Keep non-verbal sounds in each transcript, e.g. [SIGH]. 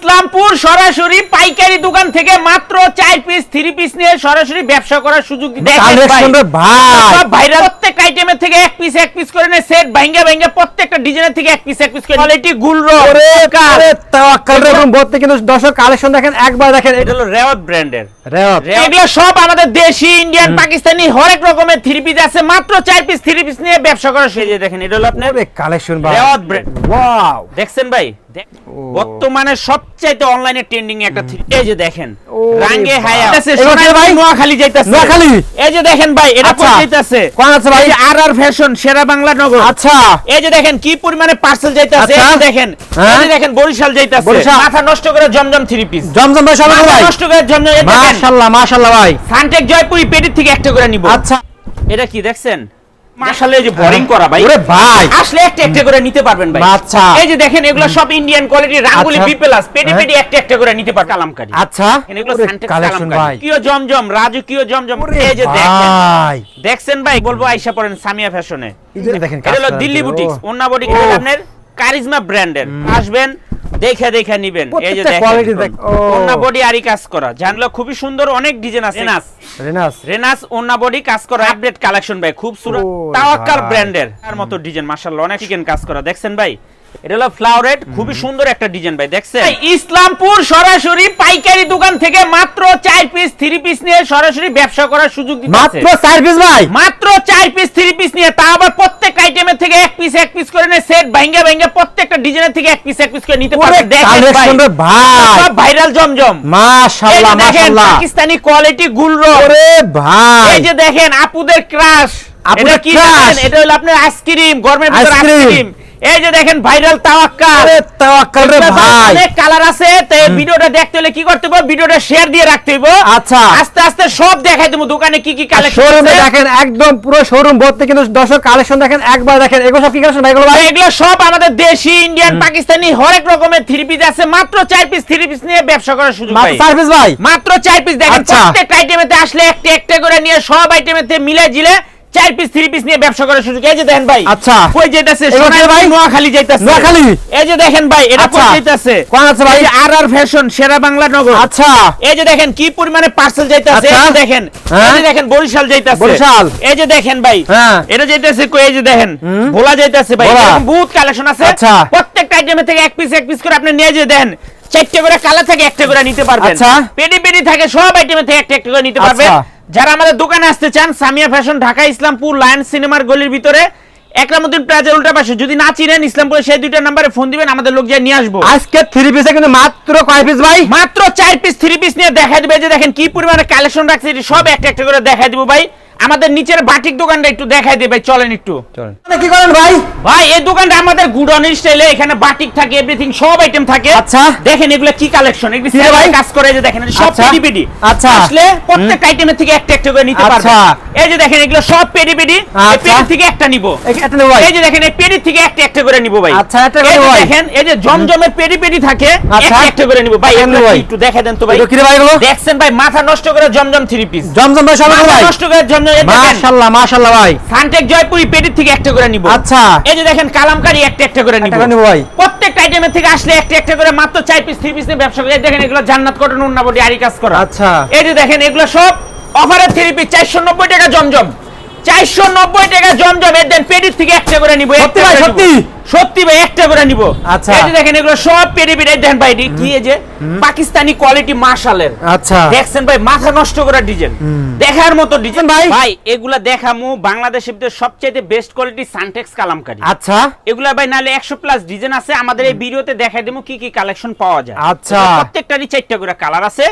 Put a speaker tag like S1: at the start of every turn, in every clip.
S1: It's Islampur সরাসরি পাইকারি দোকান থেকে মাত্র চার পিস থ্রি পিস নিয়ে সরাসরি ব্যবসা করার সুযোগ দেখেন ভাই।
S2: কালেকশন রে ভাই।
S1: সব ভাইরাল প্রত্যেক আইটেমের থেকে এক পিস এক পিস করে নেয় সেট ভাঙ্গা ভাঙ্গা প্রত্যেকটা ডিজাইনের থেকে এক পিস এক পিস করে কোয়ালিটি গুলরো
S2: ওরে আরে তাওয়াক্কাল রে এবং বলতে কিন্তু দর্শক কালেকশন দেখেন একবার দেখেন
S1: এটা হলো রেওয়াত ব্র্যান্ডের।
S2: রেওয়াত।
S1: এগুলো সব আমাদের দেশি ইন্ডিয়ান পাকিস্তানি হরেক রকমের থ্রি পিস আছে মাত্র চার পিস থ্রি পিস নিয়ে ব্যবসা করার সুযোগ। দেখেন এটা হলো আপনার
S2: কালেকশন
S1: রেওয়াত ব্র্যান্ড
S2: ওয়াও
S1: দেখছেন ভাই? বর্তমানে সবচাইতে অনলাইনে ট্রেন্ডিং একটা থ্রি- এই যে দেখেন রাঙ্গে। হায়া
S2: ভাই?
S1: নোয়াখালী যাইতাছে
S2: নোয়াখালী?
S1: এই যে দেখেন ভাই এটা
S2: আচ্ছা।
S1: কোন যাইতাছে
S2: কোন আছে ভাই?
S1: আর আর ফ্যাশন সেরা বাংলা নগর
S2: আচ্ছা
S1: এই যে দেখেন কি পরিমাণে পার্সেল যাইতাছে
S2: আচ্ছা।
S1: এই যে দেখেন
S2: হ্যাঁ?
S1: এই যে দেখেন বরিশাল যাইতাছে। মাথা নষ্ট করে জমজম থ্রি পিস
S2: জমজম ভাই সবাই ভাই
S1: নষ্ট করে জমজম এই দেখেন
S2: মাশাআল্লাহ মাশাআল্লাহ ভাই
S1: সানটেক জয়পুরি পেটির থেকে একটা করে নিব
S2: আচ্ছা
S1: এটা কি দেখছেন মাশাআল্লাহ। এই যে বোরিং করা ভাই।
S2: ওরে ভাই।
S1: আসলে একটা একটা করে নিতে পারবেন ভাই।
S2: আচ্ছা।
S1: এই যে দেখেন এগুলো সব ইন্ডিয়ান কোয়ালিটি রাঙ্গুলি। বি প্লাস পেডি। পেডি একটা একটা করে নিতে পার কালামকারী।
S2: আচ্ছা।
S1: এগুলো সানটেক্স কালামকারী। কিও জমজম রাজকীয় জমজম এই যে দেখেন।
S2: ভাই।
S1: দেখছেন ভাই বলব আইসা পড়েন সামিয়া ফ্যাশনে।
S2: এই দেখেন
S1: এটা হলো দিল্লি বুটিক্স ওন্না বডি। আপনার কারিজমা ব্র্যান্ডের আসবেন দেখে দেখে নিবেন। এই যে দেখেন। ওন্না বডি আরি কাজ করা। জানলো খুবই সুন্দর অনেক ডিজাইন আছে। রেনাস।
S2: রেনাস।
S1: রেনাস ওন্না বডি কাজ করা আপডেট কালেকশন ভাই। খুব সুন্দর। তাওয়াক্কাল ব্র্যান্ডের তার মতো ডিজাইন মাশাআল্লাহ অনেক চিকেন কাজ করা। দেখছেন ভাই? এটা হলো ফ্লাওয়ারেড খুবই সুন্দর একটা ডিজাইন ভাই দেখছেন? ইসলামপুর সরাসরি পাইকারি দোকান থেকে মাত্র চার পিস থ্রি পিস নিয়ে সরাসরি ব্যবসা করার সুযোগ দিচ্ছে
S2: মাত্র চার পিস ভাই।
S1: মাত্র চার পিস থ্রি পিস নিয়ে তা আবার প্রত্যেক আইটেমের থেকে এক পিস এক পিস করে নেয় সেট ভাঙ্গা ভাঙ্গা প্রত্যেকটা ডিজাইনের থেকে এক পিস এক পিস করে নিতে
S2: ওরে
S1: পারবেন দেখেন ভাই
S2: কালেকশন রে ভাই।
S1: সব ভাইরাল জমজম।
S2: মাশাআল্লাহ মাশাআল্লাহ
S1: পাকিস্তানি কোয়ালিটি গুলরো
S2: ওরে ভাই।
S1: এই যে দেখেন আপুদের ক্রাশ
S2: আপুদের
S1: এটা কি? এটা হলো আপনার আইসক্রিম গরমের ভিতর
S2: আইসক্রিম।
S1: এই যে দেখেন ভাইরাল তাওয়াক্কাল।
S2: আরে তাওয়াক্কাল রে ভাই।
S1: অনেক কালার আছে ভিডিওটা দেখতে হলে কি করতে হবে ভিডিওটা শেয়ার দিয়ে রাখতে হবে
S2: আচ্ছা।
S1: আস্তে আস্তে সব দেখাই দেবো দোকানে কি কি কালেকশন
S2: শোরুমে দেখেন একদম পুরো শোরুম ভর্তি কিন্তু দর্শক কালেকশন দেখেন একবার দেখেন এগুলো সব কি কালেকশন ভাই? ভাই?
S1: এগুলো সব আমাদের দেশি ইন্ডিয়ান পাকিস্তানি হরেক রকমের থ্রি পিস আছে মাত্র চার পিস থ্রি পিস নিয়ে ব্যবসা করার সুযোগ
S2: মাত্র চার পিস ভাই?
S1: মাত্র চার পিস দেখেন
S2: আচ্ছা।
S1: প্রত্যেক আইটেমেতে আসলে একটা একটা করে নিয়ে সব আইটেমেতে মিলে জিলে চার পিস থ্রি পিস নিয়ে ব্যবসা করার সুযোগ এই যে দেখেন ভাই
S2: আচ্ছা।
S1: কই যেতেছে সোনাই
S2: ভাই?
S1: ভাই নোয়াখালী যাইতাছে
S2: নোয়াখালী?
S1: এই যে দেখেন ভাই এটা কই
S2: আচ্ছা।
S1: যাইতাছে
S2: কোন আছে ভাই?
S1: আর আর ফ্যাশন সেরা বাংলা নগর
S2: আচ্ছা
S1: এই যে দেখেন কি পরিমাণে পার্সেল যাইতাছে এই
S2: আচ্ছা।
S1: যে দেখেন
S2: হ্যাঁ?
S1: এই যে দেখেন বরিশাল যাইতাছে
S2: বরিশাল।
S1: এই যে দেখেন ভাই
S2: হ্যাঁ।
S1: এটা যাইতাছে কই এই যে দেখেন ভোলা যাইতাছে ভাই এরকম বহুত কালেকশন আছে
S2: আচ্ছা।
S1: প্রত্যেকটা আইটেমে থেকে এক পিস এক পিস করে আপনি নিয়ে যে দেন চারটে করে কালার থেকে একটা করে নিতে পারবেন
S2: আচ্ছা।
S1: পেডি পেডি থাকে সব আইটেমে থেকে একটা একটা করে নিতে পারবেন
S2: আচ্ছা।
S1: যারা আমাদের দোকানে আসতে চান সামিয়া ফ্যাশন ঢাকা ইসলামপুর লায়ন সিনেমার গলির ভিতরে একরামুদ্দিন প্লাজার উল্টা পাশে। যদি না চিনেন ইসলামপুরে সেই দুইটা নাম্বারে ফোন দিবেন আমাদের লোক যায় নিয়ে আসব।
S2: আজকে থ্রি পিসে কিন্তু মাত্র কয় পিস ভাই?
S1: মাত্র চার পিস থ্রি পিস নিয়ে দেখা দিবে যে দেখেন কি পরিমাণে কালেকশন রাখছে এটি সব একটা একটা করে দেখাই দিব ভাই। আমাদের নিচের বাটিক দোকানটা একটু দেখাই দিবে ভাই চলেন একটু
S2: কি করেন ভাই
S1: ভাই এই দোকানটা আমাদের গুডনের স্টাইলে এখানে বাটিক থাকে এভরিথিং সব আইটেম থাকে
S2: আচ্ছা।
S1: দেখেন এগুলো কি কালেকশন এগুলো
S2: ভাই?
S1: কাজ করে যে দেখেন সব
S2: আচ্ছা।
S1: পেডি পেডি
S2: আচ্ছা।
S1: আসলে প্রত্যেক আইটেমের থেকে একটা একটা করে নিতে পারবেন
S2: আচ্ছা।
S1: এই যে দেখেন এগুলো সব পেডি পেডি এই
S2: আচ্ছা।
S1: পেডি থেকে একটা নিব
S2: এই- এটা নেব ভাই
S1: এই যে দেখেন এই পেডি থেকে একটা একটা করে নিব ভাই
S2: আচ্ছা, একটা করে ভাই।
S1: দেখেন এই যে জমজমের পেডি পেডি থাকে
S2: আচ্ছা।
S1: একটা একটা করে নিব ভাই
S2: একটা।
S1: একটু দেখা দেন তো ভাই
S2: কি রে ভাই এগুলো
S1: দেখছেন ভাই মাথা নষ্ট করে জমজম থ্রি পিস
S2: জমজম ভাই সব ভাই
S1: নষ্ট করে জমজম এই
S2: মাশাআল্লাহ মাশাআল্লাহ ভাই।
S1: সানটেক জয়পুরি পেডির থেকে একটা করে নিব।
S2: আচ্ছা।
S1: এই যে দেখেন কালামকারী একটা একটা করে নিব।
S2: ভাই।
S1: প্রত্যেক আইটেমের থেকে আসলে একটা একটা করে মাত্র চার পিস পিস নিয়ে ব্যবসা করে। দেখেন এগুলো জান্নাত কটন উন্না বডি আরি কাজ করা।
S2: আচ্ছা।
S1: এই যে দেখেন এগুলো সব থ্রি পিস টাকা জমজম। চারশো নব্বই টাকা জমজম এর দেন থেকে একটা করে নিব
S2: সত্যি ভাই, সত্যি?
S1: সত্যি ভাই একটা করে নিব।
S2: আচ্ছা।
S1: এই দেখেন এগুলো সব দেখেন ভাই কি এই যে পাকিস্তানি কোয়ালিটি মার্শালের
S2: আচ্ছা।
S1: দেখছেন ভাই মাথা নষ্ট করা ডিজাইন। দেখার মতো ডিজাইন।
S2: ভাই।
S1: ভাই এগুলা দেখামু বাংলাদেশের ভিতরে সবচেয়ে বেস্ট কোয়ালিটি সানটেক্স কালামকারী।
S2: আচ্ছা।
S1: এগুলা ভাই নালে একশো প্লাস ডিজাইন আছে। আমাদের এই ভিডিওতে দেখাই দেবো কি কি কালেকশন পাওয়া যায়।
S2: আচ্ছা।
S1: প্রত্যেকটারই চারটা করে কালার আছে।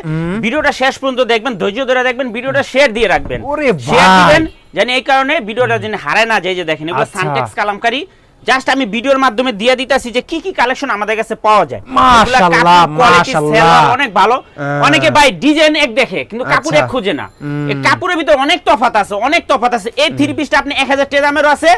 S1: ভিডিওটা শেষ পর্যন্ত দেখবেন ধৈর্য ধরে দেখবেন ভিডিওটা শেয়ার দিয়ে রাখবেন।
S2: ওরে
S1: শেয়ার
S2: ভাই।
S1: দিবেন জানি এই কারণে ভিডিওটা যেন হারায় না যায় যে দেখেন এগুলো
S2: আচ্ছা।
S1: সানটেক্স কালামকারী জাস্ট আমি ভিডিওর মাধ্যমে দিয়ে দিতাছি যে কি কি কালেকশন আমাদের কাছে পাওয়া যায়।
S2: মাশাআল্লাহ,
S1: কাপড়
S2: মাশাআল্লাহ।
S1: অনেক ভালো। অনেকে ভাই ডিজাইন এক দেখে কিন্তু কাপড়
S2: আচ্ছা।
S1: এক খুঁজে না। এই কাপড়ের ভিতরে অনেক তফাত আছে অনেক তফাত আছে। এই থ্রি পিসটা আপনি এক হাজার টাকা দামেরও আছে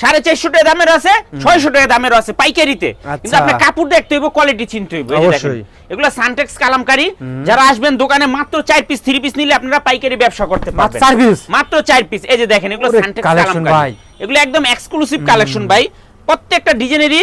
S1: সাড়ে চারশো টাকা দামেরও আছে ছয়শো টাকা দামেরও আছে পাইকারিতে। কিন্তু
S2: আচ্ছা।
S1: আপনার কাপড় দেখতে হইব কোয়ালিটি চিনতে হইব।
S2: অবশ্যই।
S1: এগুলো সানটেক্স কালামকারী। যারা আসবেন দোকানে মাত্র চার পিস থ্রি পিস নিলে আপনারা পাইকারি ব্যবসা করতে পারবেন।
S2: চার piece?
S1: মাত্র চার পিস এই যে দেখেন এগুলো সানটেক্স কালামকারী।
S2: ভাই।
S1: এগুলো একদম এক্সক্লুসিভ কালেকশন ভাই। প্রত্যেকটা ডিজাইনেরই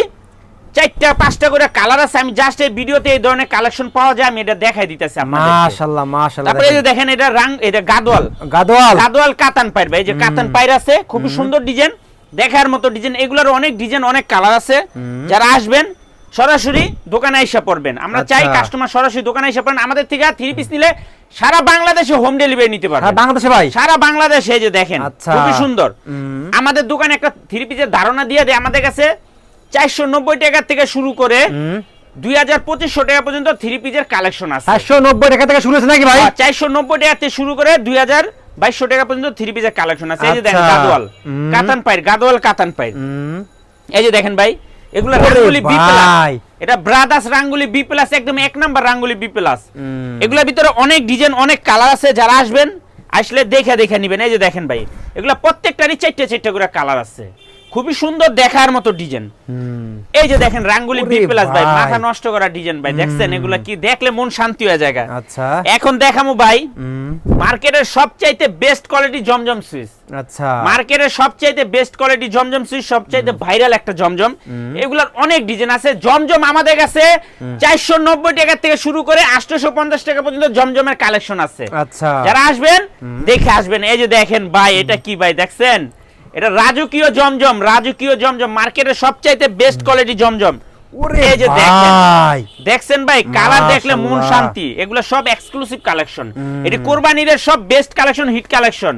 S1: চারটা পাঁচটা করে কালার আছে। আমি জাস্ট এই ভিডিওতে এই ধরনের কালেকশন পাওয়া যায় আমি এটা দেখাই দিতেছি
S2: মাশাআল্লাহ মাশাআল্লাহ
S1: তারপরে এই যে দেখেন। এটা রাং এটা গাদওয়াল
S2: গাদওয়াল
S1: গাদওয়াল কাতান পাইর ভাই এই যে কাতান পাইর আছে। খুব সুন্দর ডিজাইন। দেখার মতো ডিজাইন। এগুলোর অনেক ডিজাইন অনেক কালার আছে। যারা আসবেন সরাসরি দোকানে আইসা পড়বেন। আমরা চাই
S2: আচ্ছা।
S1: কাস্টমার সরাসরি দোকানে আইসা পড়েন। আমাদের থেকে থ্রি পিস নিলে সারা বাংলাদেশে হোম ডেলিভারি নিতে
S2: হ্যাঁ
S1: পারবেন
S2: বাংলাদেশে ভাই?
S1: সারা বাংলাদেশে যে দেখেন
S2: আচ্ছা।
S1: খুবই সুন্দর। আমাদের দোকানে একটা থ্রি পিসের ধারণা দিয়ে দেয় আমাদের কাছে চারশো নব্বই টাকা থেকে শুরু করে দুই হাজার পঁচিশশো টাকা পর্যন্ত থ্রি পিসের কালেকশন আছে।
S2: 490 টাকা থেকে শুরু হয়েছে নাকি ভাই?
S1: চারশো নব্বই টাকা থেকে শুরু করে দুই হাজার বাইশশো টাকা পর্যন্ত থ্রি পিসের কালেকশন আছে। এই যে দেখেন
S2: আচ্ছা।
S1: গাদোয়াল। কাতান পাইর গাদোয়াল কাতান পাইর এই যে দেখেন ভাই এগুলো
S2: ওরে
S1: রাঙ্গুলি বি প্লাস এটা ব্রাদার্স রাঙ্গুলি বি প্লাস একদম এক নাম্বার রাঙ্গুলি বি প্লাস এগুলোর ভিতরে অনেক ডিজাইন অনেক কালার আছে যারা আসবেন আসলে দেখে দেখে নিবেন। এই যে দেখেন ভাই এগুলা প্রত্যেকটারই চারটে চারটে করে কালার আছে। খুবই সুন্দর দেখার মতো ডিজাইন এই যে দেখেন রাঙ্গুলি বি প্লাস ভাই। মাথা নষ্ট করা ডিজাইন ভাই দেখছেন? এগুলা কি দেখলে মন শান্তি হয়ে যায়
S2: আচ্ছা।
S1: এখন দেখামু ভাই মার্কেটের সবচাইতে বেস্ট কোয়ালিটি জমজম সুইচ
S2: আচ্ছা।
S1: মার্কেটের সবচাইতে বেস্ট কোয়ালিটি জমজম সুইচ সবচাইতে ভাইরাল একটা জমজম। এগুলার অনেক ডিজাইন আছে। জমজম আমাদের কাছে চারশো নব্বই টাকা থেকে শুরু করে আটশোশো পঞ্চাশ টাকা পর্যন্ত জমজমের কালেকশন আছে।
S2: আচ্ছা।
S1: যারা আসবেন দেখে আসবেন। এই যে দেখেন ভাই এটা কি ভাই দেখছেন? এটা রাজকীয় জমজম রাজকীয় জমজম মার্কেটের সবচাইতে বেস্ট কোয়ালিটি জমজম।
S2: ওরে
S1: এই যে দেখেন।
S2: ভাই।
S1: দেখছেন ভাই? কালার দেখলে মন শান্তি। এগুলো সব এক্সক্লুসিভ কালেকশন এটি কোরবানিদের সব বেস্ট কালেকশন হিট কালেকশন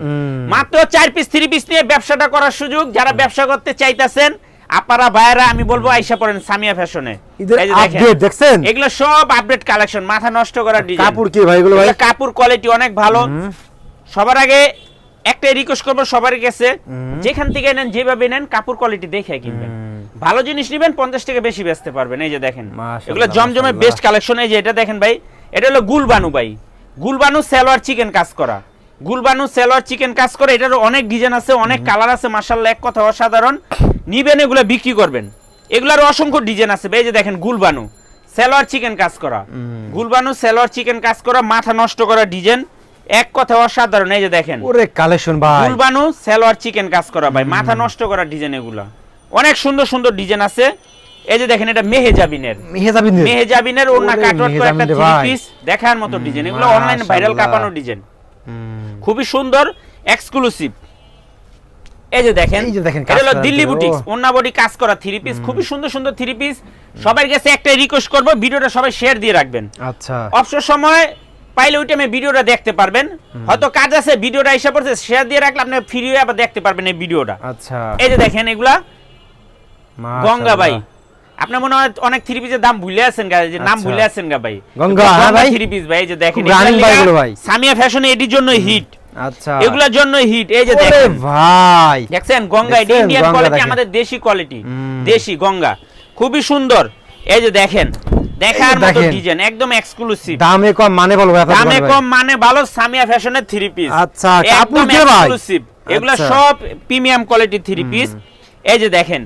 S1: মাত্র চার পিস থ্রি পিস নিয়ে ব্যবসাটা করার সুযোগ। যারা ব্যবসা করতে চাইতেছেন আপারা ভাইয়েরা আমি বলব আইসা পড়েন সামিয়া ফ্যাশনে।
S2: আপডেট দেখছেন?
S1: এগুলো সব আপডেট কালেকশন মাথা নষ্ট করা ডিজাইন
S2: কাপড় কি ভাই এগুলো ভাই?
S1: কাপড় কোয়ালিটি অনেক ভালো। সবার আগে একটাই রিকোয়েস্ট করব সবার কাছে। যেখান থেকে নেন যেভাবে নেন কাপড় কোয়ালিটি দেখে কিনবেন। ভালো জিনিস নেবেন পঞ্চাশ টাকা বেশি বেচতে পারবেন এই যে দেখেন। এগুলো
S2: মাশাআল্লাহ।
S1: বেস্ট কালেকশন এই যে এটা দেখেন ভাই এটা হলো গুলবানু ভাই। গুলবানু সেলোয়ার চিকেন কাজ করা। গুলবানু সেলোয়ার চিকেন কাজ করে এটারও অনেক ডিজাইন আছে অনেক কালার আছে মার্শাল্লাহ এক কথা অসাধারণ। নিবেন এগুলো বিক্রি করবেন। এগুলার অসংখ্য ডিজাইন আছে ভাই এই যে দেখেন গুলবানু। সেলোয়ার চিকেন কাজ করা। গুলবানু সেলোয়ার চিকেন কাজ করা মাথা নষ্ট করা ডিজাইন এক কথা অসাধারণ এই যে দেখেন।
S2: ওরে কালেকশন ভাই।
S1: ফুলবানু সেলোয়ার চিকেন কাজ করা ভাই। মাথা নষ্ট করা ডিজাইন এগুলা। অনেক সুন্দর সুন্দর ডিজাইন আছে। এই যে দেখেন এটা মেহেজাবিনের।
S2: মেহেজাবিন
S1: মেহেজাবিনের ওন্না
S2: ওরে
S1: কাটওয়ার্ক করে একটা থ্রি পিস দেখার মতো ডিজাইন এগুলো অনলাইন ভাইরাল। কাঁপানো ডিজাইন খুবই সুন্দর এক্সক্লুসিভ এই যে দেখেন
S2: এই যে দেখেন
S1: এটা হলো দিল্লি বুটিক্স। ওন্না বডি কাজ করা থ্রি পিস খুবই সুন্দর সুন্দর থ্রি পিস সবার কাছে একটাই রিকোয়েস্ট করব ভিডিওটা সবাই শেয়ার দিয়ে রাখবেন।
S2: আচ্ছা।
S1: অবসর সময় পাইলে ওই টাইমে ভিডিওটা দেখতে পারবেন। হয়তো কাজ আছে ভিডিওটা এসে পড়ছে শেয়ার দিয়ে রাখলে আপনি ফ্রি হয়ে আবার দেখতে পারবেন এই ভিডিওটা
S2: আচ্ছা।
S1: এই যে দেখেন এগুলা। গঙ্গা ভাই।
S2: মাশাআল্লাহ।
S1: আপনি মনে হয় অনেক থ্রি পিসের দাম ভুলে আছেন গা যে নাম
S2: আচ্ছা।
S1: ভুলে আছেন গা ভাই।
S2: গঙ্গা, হ্যাঁ ভাই।
S1: থ্রি পিস ভাই এই যে দেখেন। সামিয়া ফ্যাশনে এটির জন্য হিট
S2: আচ্ছা।
S1: এগুলোর জন্য হিট এই যে দেখেন।
S2: ভাই।
S1: দেখছেন? গঙ্গা এটি ইন্ডিয়ান কোয়ালিটি আমাদের দেশি কোয়ালিটি দেশি গঙ্গা। খুবই সুন্দর। এই যে দেখেন দেখার মতো। ডিজাইন একদম এক্সক্লুসিভ
S2: দামে কম মানে আপনার
S1: দামে কম মানে ভালো সামিয়া ফ্যাশনের থ্রি পিস
S2: আচ্ছা, কাপড় কে ভাই?
S1: এক্সক্লুসিভ এগুলা
S2: আচ্ছা।
S1: সব প্রিমিয়াম কোয়ালিটি থ্রি পিস এই যে দেখেন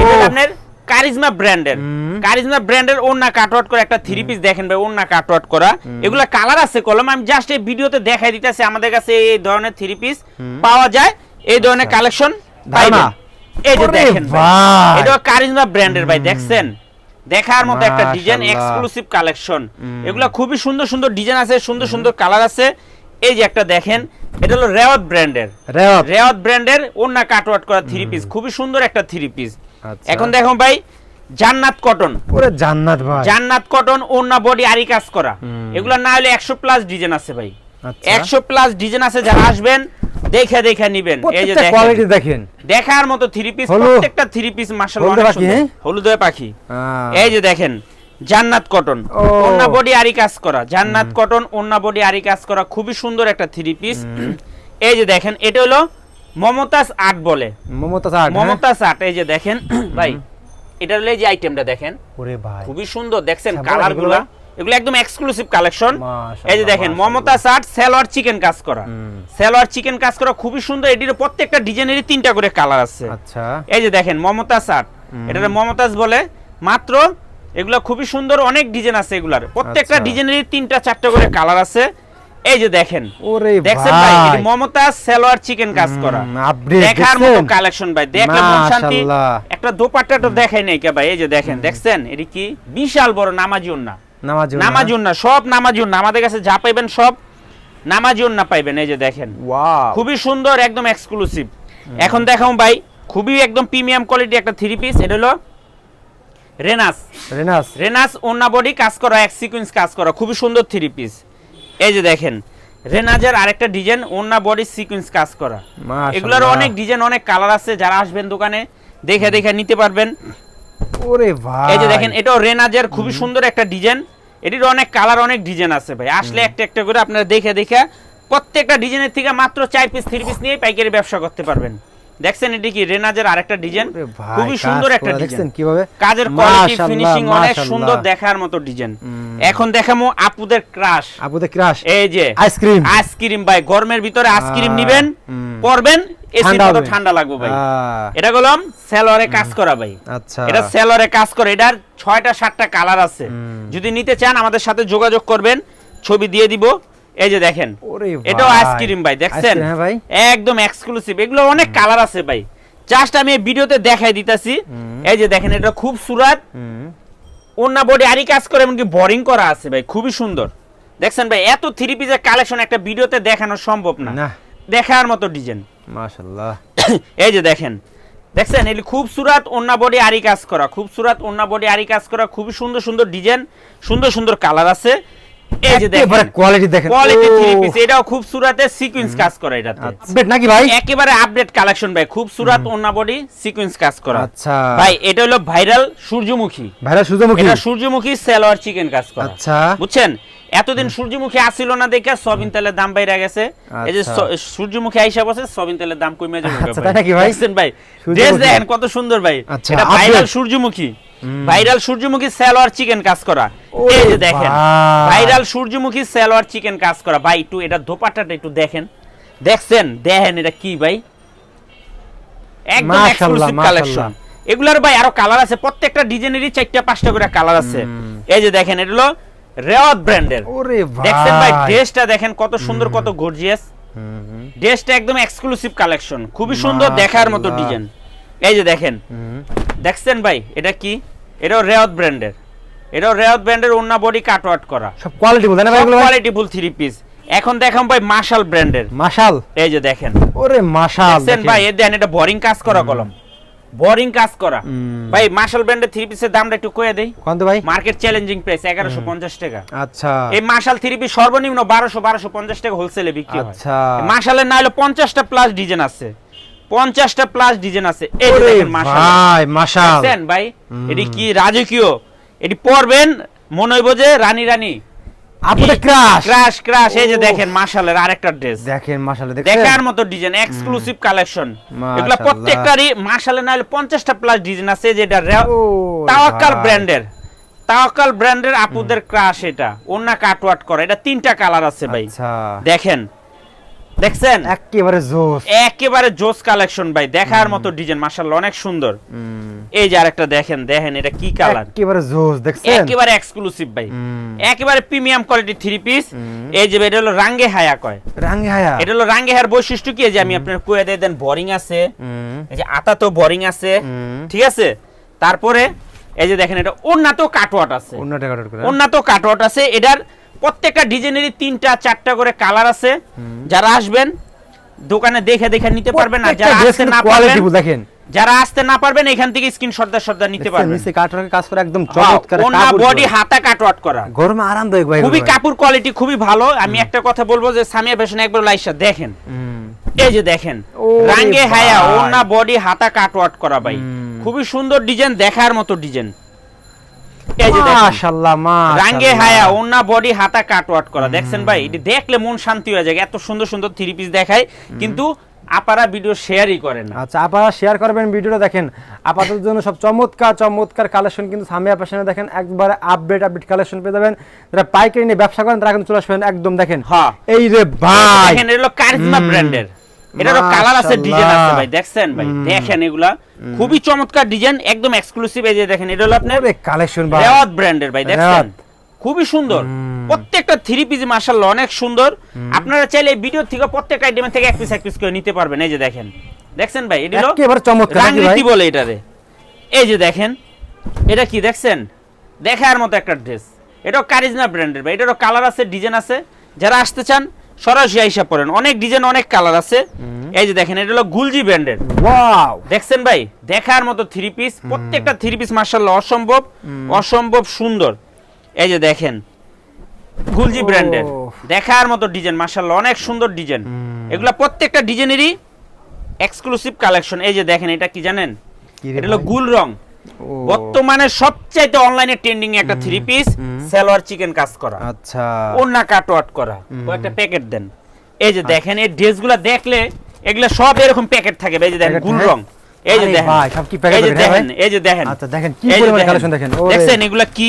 S1: এটা আপনার কারিজমা ব্র্যান্ডের কারিজমা ব্র্যান্ডের ওন্না কাটওয়ার্ট করা একটা থ্রি পিস দেখেন ভাই ওন্না কাটওয়ার্ট করা। এগুলা কালার আছে কলম আমি জাস্ট এই ভিডিওতে দেখাই দিতেছি আমাদের কাছে এই ধরনের থ্রি পিস পাওয়া যায়। এই ধরনের কালেকশন
S2: ধারণা?
S1: এই যে দেখেন। এটা কারিজমা ব্র্যান্ডের ভাই দেখছেন? দেখার মতো একটা ডিজাইন এক্সক্লুসিভ কালেকশন এগুলা খুবই সুন্দর সুন্দর ডিজাইন আছে সুন্দর সুন্দর কালার আছে। এই যে একটা দেখেন এটা হলো রেওয়াত ব্র্যান্ডের।
S2: রেওয়াত।
S1: রেওয়াত ব্র্যান্ডের ওন্না কাটওয়ার্ট করা থ্রি পিস খুবই সুন্দর একটা থ্রি পিস
S2: আচ্ছা।
S1: এখন দেখো ভাই জান্নাত কটন
S2: ওরে জান্নাত ভাই।
S1: জান্নাত কটন ওন্না বডি আরি কাজ করা। এগুলা না হলে একশো প্লাস ডিজাইন আছে ভাই।
S2: আচ্ছা।
S1: একশো প্লাস ডিজাইন আছে যারা আসবেন দেখে দেখে নিবেন। এই যে দেখেন।
S2: কোয়ালিটি দেখেন।
S1: দেখার মতো থ্রি পিস প্রত্যেকটা থ্রি পিস মাশাআল্লাহ অনেক সুন্দর।
S2: হ্যাঁ?
S1: হলুদে পাখি। এই যে দেখেন জান্নাত কটন। ওন্না বডি আরি কাজ করা। জান্নাত কটন ওন্না বডি আরি কাজ করা। খুবই সুন্দর একটা থ্রি পিস এই যে দেখেন এটা হলো মমতাজ আর্ট বলে।
S2: মমতাজ আর্ট, হ্যাঁ?
S1: মমতাজ এই যে দেখেন। ভাই এটা হলো এই যে আইটেমটা দেখেন।
S2: ওরে ভাই।
S1: খুবই সুন্দর। দেখছেন
S2: আচ্ছা,
S1: কালারগুলা?
S2: এগুলো?
S1: একদম এক্সক্লুসিভ কালেকশন এই যে দেখেন। মমতাজ আর্ট সেলোয়ার চিকেন কাজ করা।
S2: হুম।
S1: সেলোয়ার চিকেন কাজ করা খুবই সুন্দর। এটির প্রত্যেকটা ডিজাইনেরই তিনটা করে কালার আছে।
S2: আচ্ছা।
S1: এই যে দেখেন মমতাজ আর্ট এটা মমতাজ বলে। মাত্র এগুলা খুবই সুন্দর অনেক ডিজাইন আছে এগুলার। প্রত্যেকটা
S2: আচ্ছা।
S1: ডিজাইনেরই তিনটা চারটা করে কালার আছে। এই যে দেখেন
S2: ওরে
S1: দেখছেন ভাই মমতাজ সালোয়ার চিকেন কাজ করা। দেখার মতো কালেকশন ভাই দেখলে মন শান্তি। একটা দোপাট্টা তো দেখাই নাই কে ভাই এই যে দেখেন দেখছেন? এটি কি বিশাল বড় নামাজি না
S2: নামাজ
S1: নামাজি না সব নামাজি না আমাদের কাছে যা পাইবেন সব নামাজি না পাইবেন এই যে দেখেন। খুবই সুন্দর একদম এক্সক্লুসিভ এখন দেখাও ভাই খুবই একদম প্রিমিয়াম কোয়ালিটি একটা থ্রি পিস এটা হলো রেনাস
S2: রেনাস
S1: রেনাস ওন্না বডি কাজ করা এক সিকোয়েন্স কাজ করা খুবই সুন্দর থ্রি পিস এই যে দেখেন রেনাজের আরেকটা ডিজাইন ওন্না বডি সিকোয়েন্স কাজ করা। এগুলোর অনেক ডিজাইন অনেক কালার আছে। যারা আসবেন দোকানে দেখে দেখে নিতে পারবেন।
S2: ওরে ভাই।
S1: এই যে দেখেন এটাও রেনাজের খুবই সুন্দর একটা ডিজাইন। এটির অনেক কালার অনেক ডিজাইন আছে ভাই। আসলে একটা একটা করে আপনারা দেখে দেখে প্রত্যেকটা ডিজাইনের থেকে মাত্র চার পিস থ্রি পিস নিয়ে পাইকারি ব্যবসা করতে পারবেন। দেখছেন এটি কি? রেনাজের আরেকটা ডিজাইন খুবই সুন্দর একটা ডিজাইন
S2: কীভাবে?
S1: কাজের কোয়ালিটি ফিনিশিং অনেক সুন্দর দেখার মতো ডিজাইন এখন দেখামো আপুদের ক্রাশ
S2: আপুদের ক্রাশ
S1: এই যে
S2: আইসক্রিম
S1: আইসক্রিম ভাই গরমের ভিতরে আইসক্রিম নিবেন। পরবেন মতো ঠান্ডা লাগবে ভাই। এটা গেলাম সেলরে কাজ করা ভাই।
S2: আচ্ছা।
S1: এটা সেলরে কাজ করে এটার ছয়টা সাতটা কালার আছে। যদি নিতে চান আমাদের সাথে যোগাযোগ করবেন ছবি দিয়ে দিব। এই যে দেখেন এটাও আইসক্রিম ভাই দেখছেন?
S2: হ্যাঁ
S1: একদম এক্সক্লুসিভ এগুলো অনেক কালার আছে ভাই। জাস্ট আমি এই ভিডিওতে দেখাই দিতাছি। এই যে দেখেন এটা খুব সুরাত। অন্য বডি আরই কাজ করে এমনকি বোরিং করা আছে ভাই খুবই সুন্দর। দেখছেন ভাই এত থ্রি পিসের কালেকশন একটা ভিডিওতে দেখানো সম্ভব না। দেখার মতো ডিজাইন
S2: মাশাআল্লাহ [COUGHS]
S1: এই যে দেখেন দেখছেন? এগুলি খুব সুরাত অন্য বডি আরি কাজ করা খুব সুরাত অন্য বডি আরি কাজ করা খুবই সুন্দর সুন্দর ডিজাইন সুন্দর সুন্দর কালার আছে। এই যে দেখেন।
S2: কোয়ালিটি দেখেন।
S1: কোয়ালিটি থ্রি পিস এটাও খুব সুরাতে সিকোয়েন্স কাজ করা এটাতে।
S2: আপডেট নাকি ভাই?
S1: একেবারে আপডেট কালেকশন ভাই খুব সুরাত অন্য বডি সিকোয়েন্স কাজ করা।
S2: আচ্ছা।
S1: ভাই এটা হলো ভাইরাল সূর্যমুখী।
S2: ভাইরা সূর্যমুখী?
S1: এটা সূর্যমুখী সালোয়ার চিকেন কাজ করা।
S2: আচ্ছা।
S1: বুঝছেন? এতদিন সূর্যমুখী আসছিল না দেখে সবিন তেলের দাম বাইরে গেছে। এই যে
S2: আচ্ছা।
S1: সূর্যমুখী আইসা বসে সবিন তেলের দাম কমে যাবে
S2: আচ্ছা, ভাই?
S1: ভাই? ড্রেস দেখেন কত সুন্দর ভাই।
S2: আচ্ছা,
S1: এটা ভাইরাল সূর্যমুখী। ভাইরাল সূর্যমুখী সালোয়ার চিকেন কাজ করা। এই যে দেখেন ভাইরাল সূর্যমুখী সালোয়ার চিকেন কাজ করা। ভাই একটু এটা দোপাট্টাটা একটু দেখেন। দেখছেন? দেখেন এটা কি ভাই? একদম এক্সক্লুসিভ কালেকশন এগুলার ভাই আরও কালার আছে প্রত্যেকটা ডিজাইনেরই চারটা পাঁচটা করে কালার আছে। এই যে দেখেন এটা হলো রেওয়াত ব্র্যান্ডের। দেখছেন ভাই ড্রেসটা দেখেন কত সুন্দর কত গর্জিয়াস ড্রেসটা একদম এক্সক্লুসিভ কালেকশন খুবই সুন্দর দেখার মতো ডিজাইন এই যে দেখেন। দেখছেন ভাই এটা কি? এটাও রেওয়াত ব্র্যান্ডের। এটাও রেওয়াত ব্র্যান্ডের ওন্না বডি কাটওয়াট করা।
S2: সব কোয়ালিটি বলতে না ভাই
S1: কোয়ালিটি ফুল থ্রি পিস এখন দেখাম ভাই মার্শাল ব্র্যান্ডের।
S2: মাশাল
S1: এই যে দেখেন।
S2: ওরে মাশাল
S1: দেখছেন ভাই এ দেন এটা বোরিং কাজ করা কলম। বোরিং কাজ করা। ভাই মার্শাল ব্র্যান্ডের থ্রি পিসের দামটা একটু কয়ে দেই।
S2: কোন ভাই?
S1: মার্কেট চ্যালেঞ্জিং প্রাইস এগারোশো পঞ্চাশ টাকা।
S2: আচ্ছা।
S1: এই মার্শাল থ্রি পিস সর্বনিম্ন বারোশো বারোশো পঞ্চাশ টাকা হোলসেলে বিক্রি হয়।
S2: আচ্ছা
S1: মার্শালের না হলে পঞ্চাশটা প্লাস ডিজাইন আছে। পঞ্চাশটা প্লাস ডিজাইন আছে। এই দেখেন
S2: ভাই মাশাল
S1: ভাই? এটি কি রাজকীয়? এটি পরবেন মনে হইব যে রানী রানী।
S2: আপুদের ক্রাশ
S1: ক্রাশ ক্রাশ এই যে দেখেন মার্শালের আরেকটা ড্রেস
S2: দেখেন মাশাল
S1: দেখার মতো ডিজাইন এক্সক্লুসিভ কালেকশন এগুলা প্রত্যেকটারই না হলে পঞ্চাশটা প্লাস ডিজাইন আছে যেটা
S2: ও,
S1: তাওয়াক্কাল ব্র্যান্ডের তাওয়াক্কাল ব্র্যান্ডের আপুদের ক্রাশ এটা। ওন্না কাটওয়াট করে। এটা তিনটা কালার আছে ভাই।
S2: আচ্ছা।
S1: দেখেন দেখছেন?
S2: একেবারে জোস।
S1: একেবারে জোস কালেকশন ভাই দেখার মতো ডিজাইন মাশাআল্লাহ অনেক সুন্দর। এই যে আরেকটা দেখেন দেখেন এটা কি কালার
S2: একেবারে জোস দেখছেন?
S1: একেবারে এক্সক্লুসিভ ভাই। একেবারে প্রিমিয়াম কোয়ালিটি থ্রি পিস এই যে এটা হলো রাঙ্গে হায়া কয়।
S2: রাঙ্গে হায়া?
S1: এটা হলো রাঙ্গে হায়ার বৈশিষ্ট্য কি? যে আমি আপনার কয়ে দিয়ে দেন বোরিং আছে। এই যে আতা তো বোরিং আছে ঠিক আছে? তারপরে এই যে দেখেন এটা উন্নত কাটওয়াট আছে। উন্নত কাটওয়াট আছে। এটার প্রত্যেকটা ডিজাইনেরই তিনটা চারটা করে কালার আছে। যারা আসবেন দোকানে দেখে দেখে নিতে পারবেন। আর যারা আসতে না পারবেন
S2: দেখেন।
S1: যারা আসতে না পারবেন এখান থেকে স্ক্রিন সর্দার সর্দার নিতে পারবেন।
S2: নিচে কাটওয়ার্কের কাজ করে একদম চমৎকার
S1: ওনা বডি। হাতা কাটওয়াট করা।
S2: গরমে আরামদায়ক ভাই
S1: খুবই কাপড় কোয়ালিটি খুবই ভালো। আমি একটা কথা বলব যে সামিয়া ফ্যাশন একবার লাইসা দেখেন। এই যে দেখেন রাঙ্গে হায়া। ওনা বডি হাতা কাটওয়াট করা ভাই। খুবই সুন্দর ডিজাইন দেখার মতো ডিজাইন এই যে
S2: মাশাআল্লাহ মাশাআল্লাহ।
S1: রাঙ্গে হায়া ওনা বডি হাতা কাটওয়াট করা। দেখছেন ভাই এটি দেখলে মন শান্তি হয়ে যায় এত সুন্দর সুন্দর থ্রি পিস দেখায়। কিন্তু আপারা ভিডিও শেয়ারই করে না।
S2: আচ্ছা আপনারা শেয়ার করবেন ভিডিওটা দেখেন। আপাতত জন্য সব চমৎকার চমৎকার কালেকশন কিন্তু সামিয়া ফ্যাশনে দেখেন একবারে আপডেট আপডেট কালেকশন পেয়ে যাবেন। যারা পাইকারি নিয়ে ব্যবসা করেন তারা কিন্তু চলে আসবেন একদম দেখেন।
S1: হ্যাঁ।
S2: এই রে ভাই।
S1: দেখেন কারিজমা ব্র্যান্ডের এটারও কালার আছে ডিজাইন আছে ভাই দেখছেন ভাই? দেখেন এগুলা। খুবই চমৎকার ডিজাইন একদম এক্সক্লুসিভ এই যে দেখেন এটা হলো আপনার
S2: কালেকশন ভাই।
S1: রেওয়াত ব্র্যান্ডের ভাই দেখছেন? খুবই সুন্দর। প্রত্যেকটা থ্রি পিস অনেক সুন্দর। আপনারা চাইলে এই ভিডিও থেকে প্রত্যেকটা আইটেমের থেকে এক পিস এক পিস করে নিতে পারবেন এই যে দেখেন। দেখছেন ভাই এটা হলো
S2: একেবারে চমৎকার
S1: রাংনীতি বলে এটারে। এই যে দেখেন এটা কি দেখছেন? দেখার মতো একটা ড্রেস এটাও কারিজনা ব্র্যান্ডের ভাই এটারও কালার আছে ডিজাইন আছে। যারা আসতে চান সরাসরি হিসাব করেন অনেক ডিজাইন অনেক কালার আছে। এই যে দেখেন এটা হলো গুলজি ব্র্যান্ডের
S2: ওয়াও
S1: দেখছেন ভাই? দেখার মতো থ্রি পিস প্রত্যেকটা থ্রি পিস মার্শাল্লাহ অসম্ভব অসম্ভব সুন্দর। এই যে দেখেন গুলজি। ব্র্যান্ডের দেখার মতো ডিজাইন মার্শাল্লাহ অনেক সুন্দর ডিজাইন এগুলা প্রত্যেকটা ডিজাইনেরই এক্সক্লুসিভ কালেকশন এই যে দেখেন এটা কি জানেন? এটা হলো গুল রং। বর্তমানে সবচাইতে অনলাইনে ট্রেন্ডিং একটা থ্রি পিস সালোয়ার চিকেন কাজ করা।
S2: আচ্ছা।
S1: ওন্না কাটওয়াট করা। কয়েকটা প্যাকেট দেন। এই যে দেখেন এই ড্রেসগুলো দেখলে এগুলা সব এরকম প্যাকেট থাকে এই যে দেখেন গুল রং। এই যে দেখেন।
S2: ভাই, সব কি packet
S1: এই যে দেখেন এই যে দেখেন।
S2: আচ্ছা, দেখেন কি পরিমাণে
S1: দেখেন।
S2: দেখেন,
S1: দেখছেন এগুলা কি?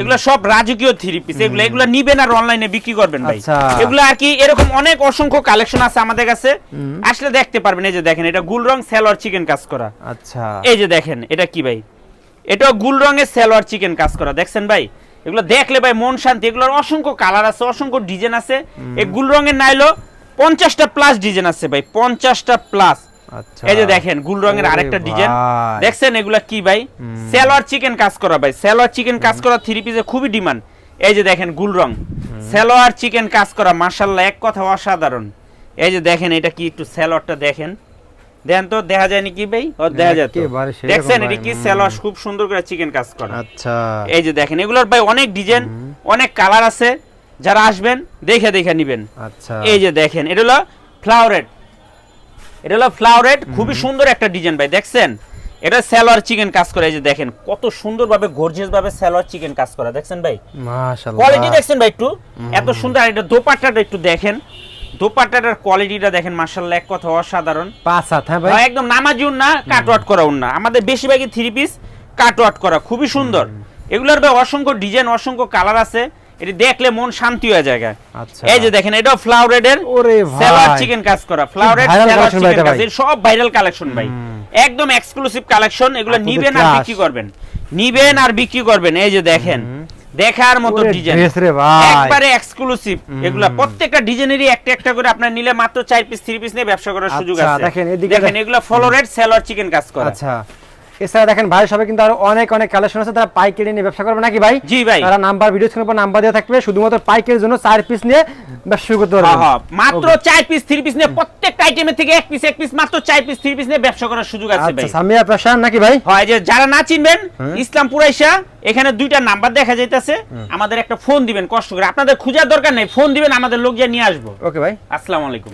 S1: এগুলা সব রাজকীয় থ্রি পিস এগুলা এগুলা নিবেন আর অনলাইনে বিক্রি করবেন ভাই।
S2: আচ্ছা।
S1: এগুলা আর কি এরকম অনেক অসংখ্য কালেকশন আছে আমাদের কাছে। আসলে দেখতে পারবেন এই যে দেখেন এটা গুল রং সালোয়ার চিকেন কাজ করা।
S2: আচ্ছা।
S1: এই যে দেখেন এটা কি ভাই? এটা গুল রঙের সালোয়ার চিকেন কাজ করা দেখছেন ভাই? এগুলো দেখলে ভাই মন শান্তি এগুলোর অসংখ্য কালার আছে অসংখ্য ডিজাইন আছে। এই গুল রঙের নাইলো পঞ্চাশটা প্লাস ডিজাইন আছে ভাই পঞ্চাশটা প্লাস
S2: আচ্ছা।
S1: এই যে দেখেন গুল রঙের আরেকটা ডিজাইন দেখছেন এগুলা কি ভাই? সালোয়ার চিকেন কাজ করা ভাই সালোয়ার চিকেন কাজ করা থ্রি পিসে খুবই ডিমান্ড এই যে দেখেন গুল রং। সালোয়ার চিকেন কাজ করা মার্শাল্লাহ এক কথা অসাধারণ। এই যে দেখেন এটা কি একটু সালোয়ারটা দেখেন। দেন তো দেখা যায় নাকি ভাই? ও দেখা যায় দেখছেন এটা কি। খুব সুন্দর করে চিকেন কাজ করা।
S2: আচ্ছা।
S1: এই যে দেখেন এগুলোর ভাই অনেক ডিজাইন অনেক কালার আছে। যারা আসবেন দেখে দেখে নিবেন।
S2: আচ্ছা।
S1: এই যে দেখেন এটা হলো এটা হলো খুবই সুন্দর একটা ডিজাইন ভাই দেখছেন? এটা সালোয়ার চিকেন কাজ করে এই যে দেখেন কত সুন্দরভাবে গর্জিয়াস ভাবে সালোয়ার চিকেন কাজ করা দেখছেন ভাই?
S2: মাশাআল্লাহ।
S1: কোয়ালিটি দেখছেন ভাই একটু। এত সুন্দর এটা দোপাট্টাটা একটু দেখেন। দোপাট্টাটার কোয়ালিটিটা দেখেন মার্শাল্লাহ এক কথা অসাধারণ।
S2: পাঁচ হাত হ্যাঁ ভাই?
S1: একদম নামাজি না কাটওয়াট করা না আমাদের বেশিরভাগই থ্রি পিস কাটওয়াট করা খুবই সুন্দর। এগুলোর ভাই অসংখ্য ডিজাইন অসংখ্য কালার আছে। এটি দেখলে মন শান্তি হয়ে যায়
S2: আচ্ছা।
S1: এই যে দেখেন এটা ফ্লাওয়ারেডের
S2: ওরে ভাই।
S1: সালোয়ার চিকেন কাজ করা ফ্লাওয়ারেড
S2: viral
S1: সালোয়ার চিকেন কাজ। সব ভাইরাল কালেকশন ভাই। একদম এক্সক্লুসিভ কালেকশন এগুলো নিবেন আর বিক্রি করবেন। নিবেন আর বিক্রি করবেন এই যে দেখেন। দেখার মতো ডিজাইন
S2: রে ভাই।
S1: একবারে এক্সক্লুসিভ এগুলা প্রত্যেকটা ডিজাইনেরই একটা একটা করে আপনি নিলে মাত্র 4 পিস 3 পিস নিয়ে ব্যবসা করার সুযোগ
S2: আচ্ছা,
S1: আছে।
S2: দেখেন, এদিকে
S1: দেখেন এগুলা ফ্লোরেট সেলর চিকেন কাজ করে।
S2: আচ্ছা। এছাড়া দেখেন ভাই সবাই কিন্তু আরও অনেক অনেক কালেকশন আছে তারা পাইকারি নিয়ে ব্যবসা করবে নাকি ভাই?
S1: জি ভাই।
S2: তারা নাম্বার ভিডিও স্ক্রিনের উপর নাম্বার দেওয়া থাকবে শুধুমাত্র পাইকারির জন্য চার পিস নিয়ে ব্যবসা শুরু করতে
S1: হ্যাঁ,
S2: পারবেন।
S1: হ্যাঁ, মাত্র চার পিস থ্রি পিস নিয়ে প্রত্যেকটা আইটেমের থেকে এক পিস এক পিস মাত্র চার পিস থ্রি পিস নিয়ে ব্যবসা করার সুযোগ আছে ভাই।
S2: আচ্ছা সামিয়া পেশান নাকি ভাই?
S1: হয় যে যারা না চিনবেন ইসলামপুর আইসা এখানে দুইটা নাম্বার দেখা যাইতেছে। আমাদের একটা ফোন দিবেন কষ্ট করে। আপনাদের খোঁজার দরকার নেই ফোন দিবেন আমাদের লোক যা নিয়ে আসব।
S2: ওকে ভাই।
S1: আসসালামু আলাইকুম।